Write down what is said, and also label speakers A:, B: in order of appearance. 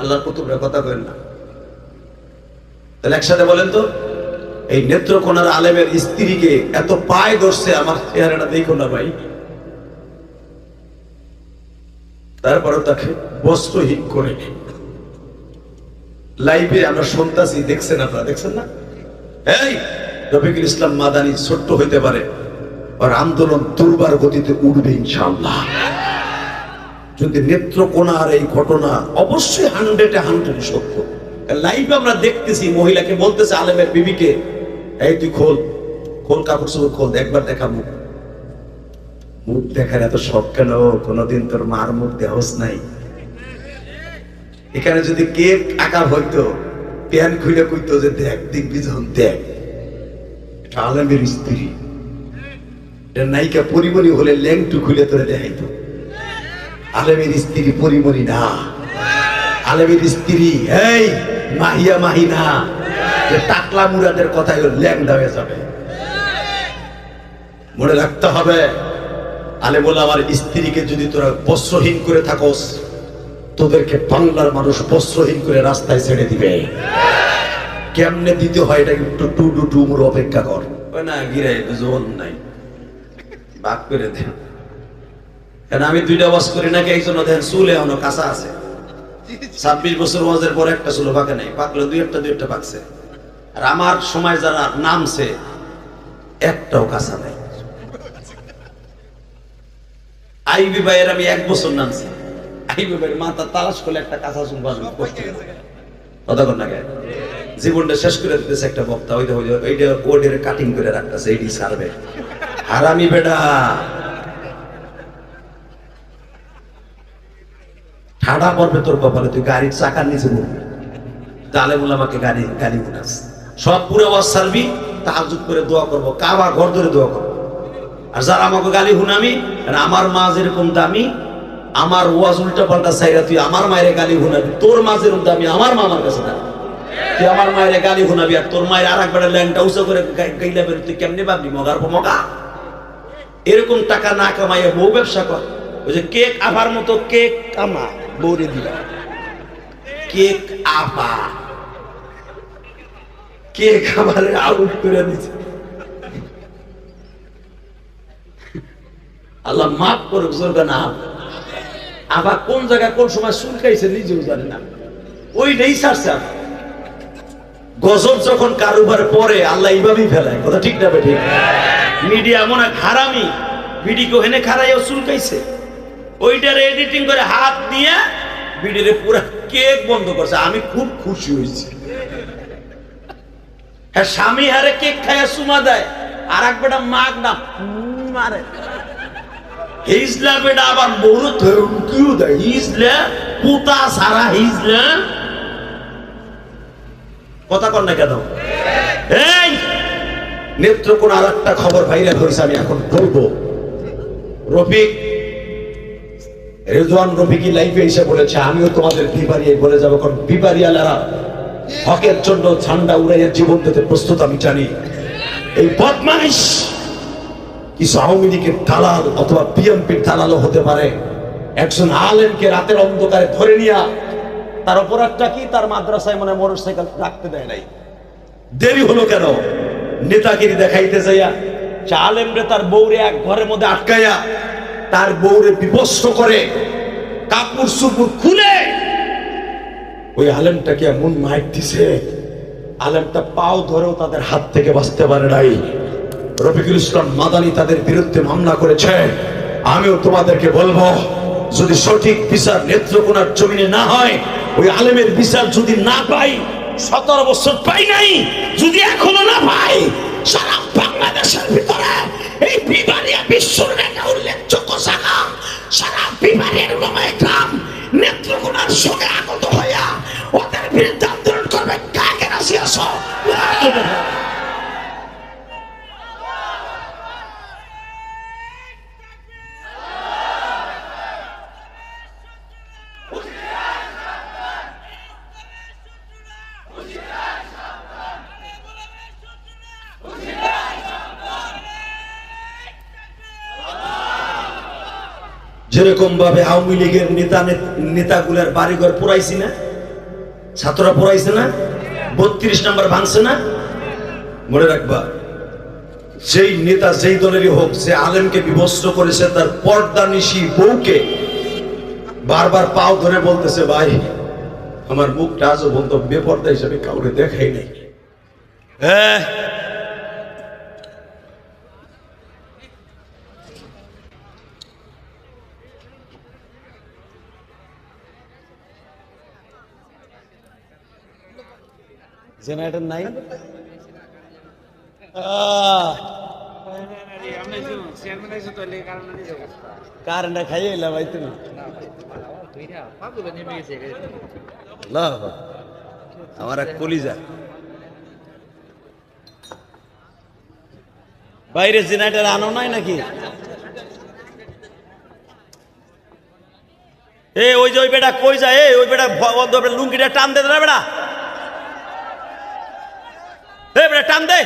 A: আল্লাহর কুতুবরা কথা কইন না। তাহলে একসাথে বলেন তো, এই নেত্রকোনার আলেমের স্ত্রীকে এত পায়ে ধরছে আমার চেহারাটা দেখো না ভাই। তারপরে তাকে বস্ত্রহীন করে লাইভে আমরা শুনতাছি, দেখছেন আপনারা, দেখছেন না? এই, রফিকুল ইসলাম মাদানি ছোট্ট হইতে পারে, আর আন্দোলন দুর্বার গতিতে উঠবে ইনশাআল্লাহ। যদি নেত্রকোনার এই ঘটনা অবশ্যই হান্ড্রেডে হান্ড্রেড সত্য। লাইভে আমরা দেখতেছি, মহিলাকে বলতেছে আলেমের বিবিকে, এই তুই খোল খোল কাপড় চোপড় খোল, একবার দেখা মুখ। মুখ দেখার এত শখ কেন? কোনোদিন তোর মার মুখ দেহস নাই। এখানে যদি কেক আঁকা হইতো, প্যান খুলে কইতো যে দেখ, দেখবি যখন, দেখ। এটা আলেমের স্ত্রী। এটা নায়িকা পরিমণি হলে ল্যাংটু খুলে তোরে দেখাইতো। আলেমের স্ত্রী পরিমরি না। আলেমের স্ত্রী, এই, মাহিয়া মাহি না টাকলা মুরাদের কথাই ল্যাংডা হয়ে যাবে। মনে রাখতে হবে আলে বলে আমার স্ত্রীকে যদি তোরা বস্ত্রহীন করে থাকোস, তোদেরকে বাংলার মানুষ বস্ত্রহীন করে রাস্তায় ছেড়ে দিবে। কেমনে দিতে হয় এটা একটু টু টু টু অপেক্ষা কর। না গিরে জোন নাই। ভাগ করে দেন কারণ আমি দুইটা বাস করি নাকি একজন দেখেন চুলে এখনও কাঁচা আছে। ছাব্বিশ বছর ওয়াজের পর একটা চুলো পাকে নাই, পাকলে দুই একটা দুই একটা পাকছে। আর আমার সময় যারা নামছে, একটাও কাঁচা নাই। আইবি ভাইয়ের আমি এক বছর নামছি। আইবি ভাইয়ের মাথা তালাশ করলে একটা কাঁচা চুল জীবনটা শেষ করে দিতেছে একটা বক্তা, ওই ওই এইটা ওডের কাটিং করে রাখতেছে এইটি সারবে হারামি বেটা। ঠাডা পড়বে তোর কপালে, তুই গাড়ির চাকার নিচে বলবি তাহলে বলে আমাকে গাড়ি গাড়ি উঠাস সব পুরো ওয়াজ সারবি তাহাজুদ করে দোয়া করব কাবার ঘর ধরে দোয়া করব। আর যারা আমাকে গালি হুনামি আমার মা যেরকম দামি, আমার ওয়াজ উল্টা পাল্টা সাইরা তুই আমার মায়ের গালি হুনাবি তোর মা যেরকম দামি, আমার মা আমার কাছে দামি। তুই আমার মায়ের গালি হুনাবি আর তোর মায়ের আর একবার ল্যাংটা উঁচু করে গাই- গাইলা বের, তুই কেমনে ভাবলি মগার মগা? এরকম টাকা না কামাইয়া বউ ব্যবসা কর। ওই যে কেক আবার মতো কেক কামা বৌরে দিলা, কেক আপা। কেক আমারে আউট করে দিছে। আল্লাহ মাফ করুক জোরবে না। আবার কোন জায়গায় কোন সময় চুলকাইছে নিজেও জানে না। ওইটাই ছাড়ছে আবার। গজব যখন কারোবার পরে, আল্লাহ এইভাবেই ফেলায়। কথা ঠিক না ঠিক? মিডিয়া এমন এক হারামি ভিডিও হেনে খারাইও চুলকাইছে ওইটারে এডিটিং করে হাত দিয়ে ভিডিওরে পুরো কেক বন্ধ করছে। আমি খুব খুশি হয়েছি। হ্যাঁ স্বামী হারে কেক খাইয়া সুমা দেয়। আর এক বেটা মাগ না মারে। হিজলা বেটা আবার বড় থমকিও দেয়। হিজলা, পুতা সারা হিজলা। কথা কর না কেন? এই নেত্রকোনা আর একটা খবর ভাইরাল হয়েছে, আমি এখন বলব। রফিক রেজওয়ান রফিকি লাইফে এসে বলেছে, আমিও তোমাদের বিবারিয়ে বলে যাব, কারণ বিবারিয়ালারা হকের জন্য ঝান্ডা উড়াইয়ের জীবন দিতে প্রস্তুত, আমি জানি। এই বদমাইশ কিছু আওয়ামী লীগের দালাল অথবা বিএনপির দালালও হতে পারে। একজন আলেমকে রাতের অন্ধকারে ধরে নিয়া তার অপরাধটা কি? তার মাদ্রাসায় মনে মোটর সাইকেল রাখতে দেয় নাই। দেরি হলো কেন? নেতাগিরি দেখাইতে যাইয়া আলেমরে তার বউরে এক ঘরের মধ্যে আটকাইয়া তার বউরে বিভস্ত করে, কাপড় সুপুর খুলে, ওই আলেমটাকে এমন মাইক দিছে, আলেমটা পাও ধরেও তাদের হাত থেকে বাঁচতে পারে নাই। রফিকুল ইসলাম মাদানি তাদের বিরুদ্ধে মামলা করেছে। আমিও তোমাদেরকে বলব, যদি সঠিক বিচার নেত্রকোনার জমিনে না হয়, ওই আলেমের বিচার যদি না পাই, সতেরো বছর পাই নাই, যদি এখনও না পাই, সারা বাংলাদেশের ভিতরে এই বিবারিয়া বিশ্বর একটা উল্লেখযোগ্য জায়গা সারা নামে গ্রাম নেত্রকোনার সঙ্গে আগত যেরকম ভাবে আওয়ামী লীগের নেতা নেতাগুলার বাড়িঘর পুরাইছি না, ছাত্ররা পুরাইছে না, বত্রিশ নম্বর ভাঙছে না, মনে রাখবা সেই নেতা যেই দলেরই হোক, সে আলেমকে বিভস্ত করেছে, তার পর্দা নিশি বউকে বারবার পাও ধরে বলতেছে, ভাই, আমার মুখটা আজও বলতো বেপর্দা হিসাবে কাউকে দেখাই নাই। হ্যাঁ। জেনারেটর নাই। কারেন্টটা খাইয়ে এলাম ভাই তুমি। আমার এক কলিজা। বাইরে জেনারেটর আনো নাই নাকি? এ, ওই যে ওই বেটা কই যায়? ওই বেটা লুঙ্গিটা টান দে না বেটা। টান দে